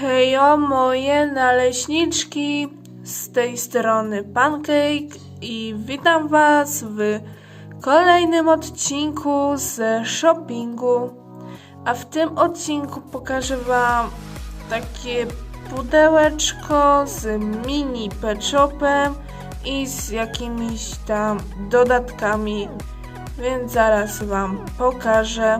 Hejo moje naleśniczki, z tej strony Pancake i witam Was w kolejnym odcinku ze shoppingu. A w tym odcinku pokażę Wam takie pudełeczko z mini pet shopem i z jakimiś tam dodatkami, więc zaraz Wam pokażę.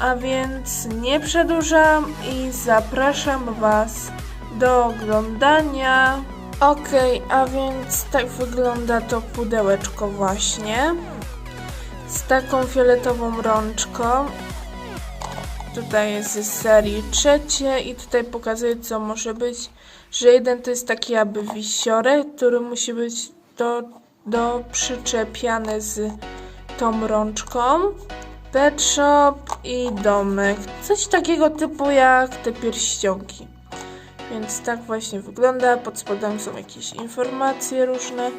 A więc nie przedłużam i zapraszam Was do oglądania. Okej, a więc tak wygląda to pudełeczko właśnie. Z taką fioletową rączką. Tutaj jest z serii trzecie i tutaj pokazuje co może być, że jeden to jest taki jakby wisiorek, który musi być do, do przyczepiany z tą rączką. Pet shop i domek. Coś takiego typu jak te pierścionki. Więc tak właśnie wygląda. Pod spodem są jakieś informacje różne.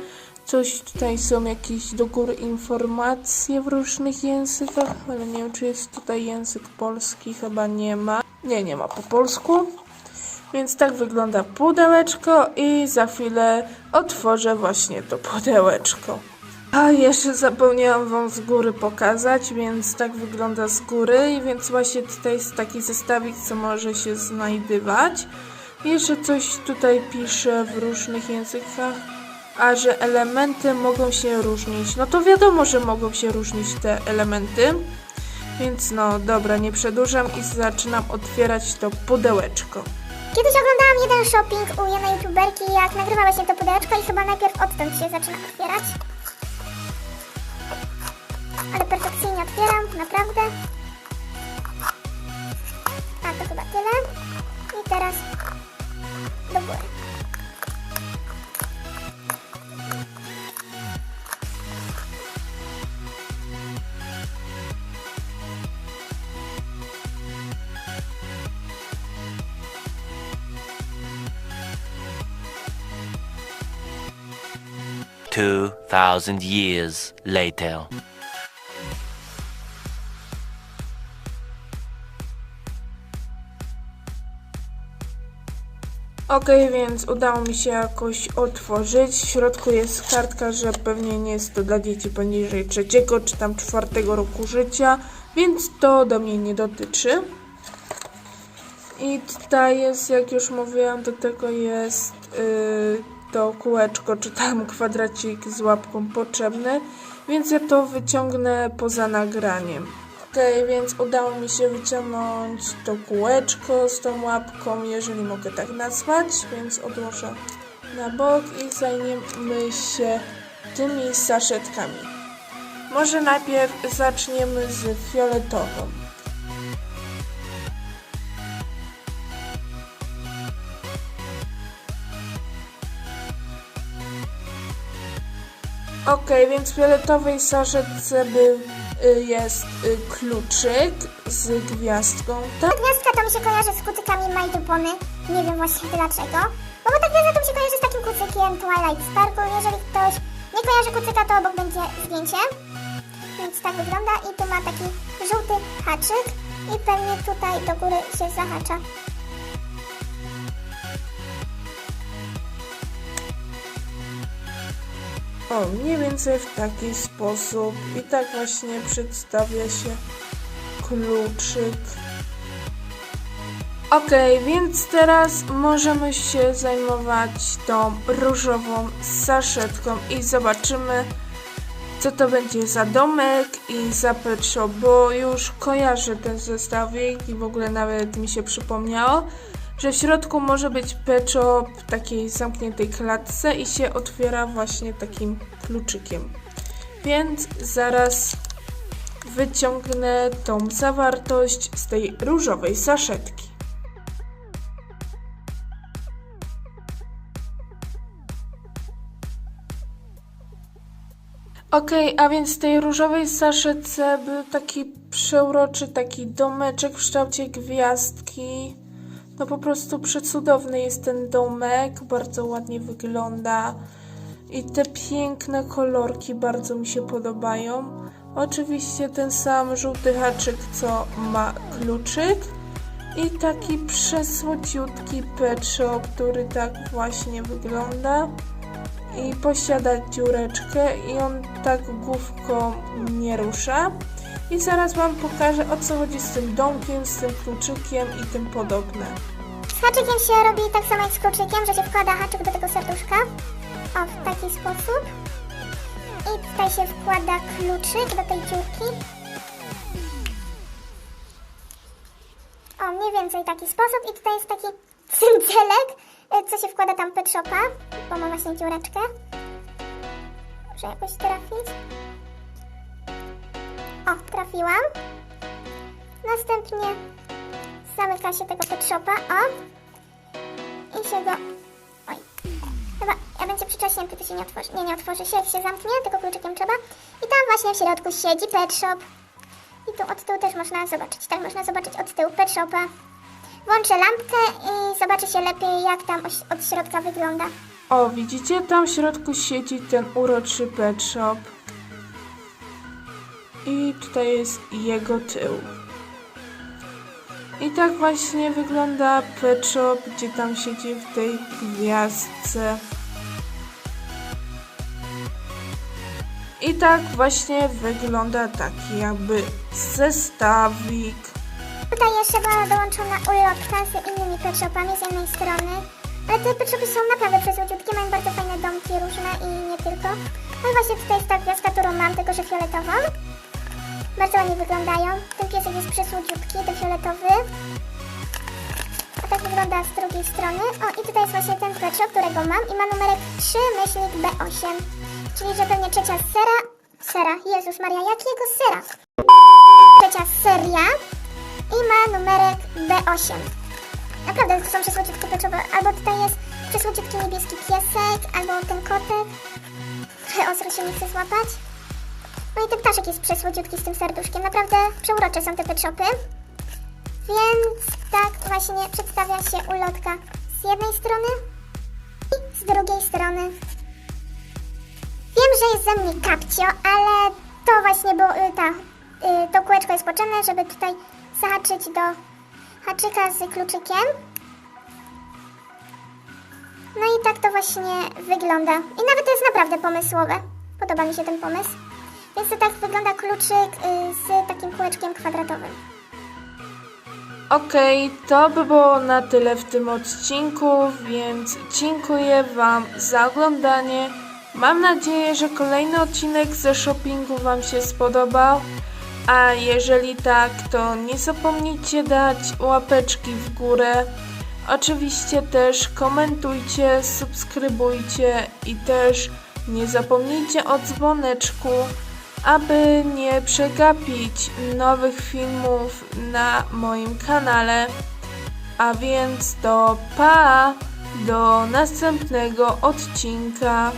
Coś tutaj są jakieś do góry informacje w różnych językach, ale nie wiem czy jest tutaj język polski, chyba nie ma. Nie, nie ma po polsku. Więc tak wygląda pudełeczko i za chwilę otworzę właśnie to pudełeczko. A jeszcze zapomniałam Wam z góry pokazać, więc tak wygląda z góry i więc właśnie tutaj jest taki zestawik, co może się znajdywać. Jeszcze coś tutaj pisze w różnych językach, a że elementy mogą się różnić. No to wiadomo, że mogą się różnić te elementy. Więc no dobra, nie przedłużam i zaczynam otwierać to pudełeczko. Kiedyś oglądałam jeden shopping u jednej youtuberki, jak nagrywała się to pudełeczko i chyba najpierw odtąd się zaczyna otwierać. Ale perfekcyjnie otwieram, naprawdę. A to chyba tyle. I teraz do góry. Two thousand years later. Okej, więc udało mi się jakoś otworzyć. W środku jest kartka, że pewnie nie jest to dla dzieci poniżej trzeciego czy tam czwartego roku życia, więc to do mnie nie dotyczy. I tutaj jest, jak już mówiłam, do tego jest yy, to kółeczko czy tam kwadracik z łapką potrzebny, więc ja to wyciągnę poza nagraniem. Okej, więc udało mi się wyciągnąć to kółeczko z tą łapką, jeżeli mogę tak nazwać, więc odłożę na bok i zajmiemy się tymi saszetkami. Może najpierw zaczniemy z fioletową. Okej, więc w fioletowej saszetce był, y, jest y, kluczyk z gwiazdką. Tak? Ta gwiazdka to mi się kojarzy z kucykami My Dupony. Nie wiem właśnie dlaczego. No bo ta gwiazda to mi się kojarzy z takim kucykiem Twilight Sparkle. Jeżeli ktoś nie kojarzy kucyka, to obok będzie zdjęcie. Więc tak wygląda i tu ma taki żółty haczyk i pewnie tutaj do góry się zahacza. O, mniej więcej w taki sposób. I tak właśnie przedstawia się kluczyk. Okej, więc teraz możemy się zajmować tą różową saszetką i zobaczymy, co to będzie za domek i za shop, bo już kojarzę ten zestawik i w ogóle nawet mi się przypomniało, że w środku może być pet shop w takiej zamkniętej klatce i się otwiera właśnie takim kluczykiem. Więc zaraz wyciągnę tą zawartość z tej różowej saszetki. Okej, a więc w tej różowej saszetce był taki przeuroczy taki domeczek w kształcie gwiazdki. No po prostu przecudowny jest ten domek, bardzo ładnie wygląda. I te piękne kolorki bardzo mi się podobają. Oczywiście ten sam żółty haczyk, co ma kluczyk. I taki przesłodziutki shop, który tak właśnie wygląda. I posiada dziureczkę i on tak główką nie rusza. I zaraz wam pokażę o co chodzi z tym domkiem, z tym kluczykiem i tym podobne. Z haczykiem się robi tak samo jak z kluczykiem, że się wkłada haczyk do tego serduszka. O, w taki sposób. I tutaj się wkłada kluczyk do tej dziurki. O, mniej więcej taki sposób. I tutaj jest taki cyndzelek, y, co się wkłada tam pet shopa, bo ma właśnie dziureczkę. Muszę jakoś trafić. Trafiłam. Następnie zamyka się tego pet shopa, o. I się go... Oj. Chyba, ja będzie przyczaśnięty, to się nie otworzy. Nie, nie otworzy się, jak się zamknie, tylko kluczykiem trzeba. I tam właśnie w środku siedzi pet shop. I tu od tyłu też można zobaczyć, tak można zobaczyć od tyłu pet shopa. Włączę lampkę i zobaczy się lepiej, jak tam od środka wygląda. O, widzicie? Tam w środku siedzi ten uroczy pet shop. I tutaj jest jego tył. I tak właśnie wygląda pet shop, gdzie tam siedzi w tej gwiazdce. I tak właśnie wygląda taki jakby zestawik. Tutaj jeszcze była dołączona ulotka z innymi pet shopami z jednej strony. Ale te pet shopy są naprawdę przezłodziutkie, mają bardzo fajne domki różne i nie tylko. No i właśnie tutaj jest ta gwiazdka, którą mam, tylko że fioletową. Bardzo ładnie wyglądają. Ten piesek jest przesłodziutki, ten fioletowy. A tak wygląda z drugiej strony. O, i tutaj jest właśnie ten shop, którego mam i ma numerek 3 myślnik B8. Czyli, że pewnie trzecia sera... Sera, Jezus Maria, jakiego sera? Trzecia seria i ma numerek B8. Naprawdę to są przesłodziutkie peczowe. Albo tutaj jest przesłodziutki niebieski piesek, albo ten kotek. Ostro się nie chce złapać. No i ten ptaszek jest przesłodziutki z tym serduszkiem. Naprawdę przeurocze są te petshopy. Więc tak właśnie przedstawia się ulotka z jednej strony i z drugiej strony. Wiem, że jest ze mnie kapcio, ale to właśnie było, y, ta, y, to kółeczko jest potrzebne, żeby tutaj zahaczyć do haczyka z kluczykiem. No i tak to właśnie wygląda. I nawet to jest naprawdę pomysłowe. Podoba mi się ten pomysł. Więc to tak wygląda kluczyk y, z takim kółeczkiem kwadratowym. Okej, to by było na tyle w tym odcinku, więc dziękuję Wam za oglądanie. Mam nadzieję, że kolejny odcinek ze shoppingu Wam się spodobał. A jeżeli tak, to nie zapomnijcie dać łapeczki w górę. Oczywiście też komentujcie, subskrybujcie i też nie zapomnijcie o dzwoneczku, aby nie przegapić nowych filmów na moim kanale. A więc do pa, do następnego odcinka.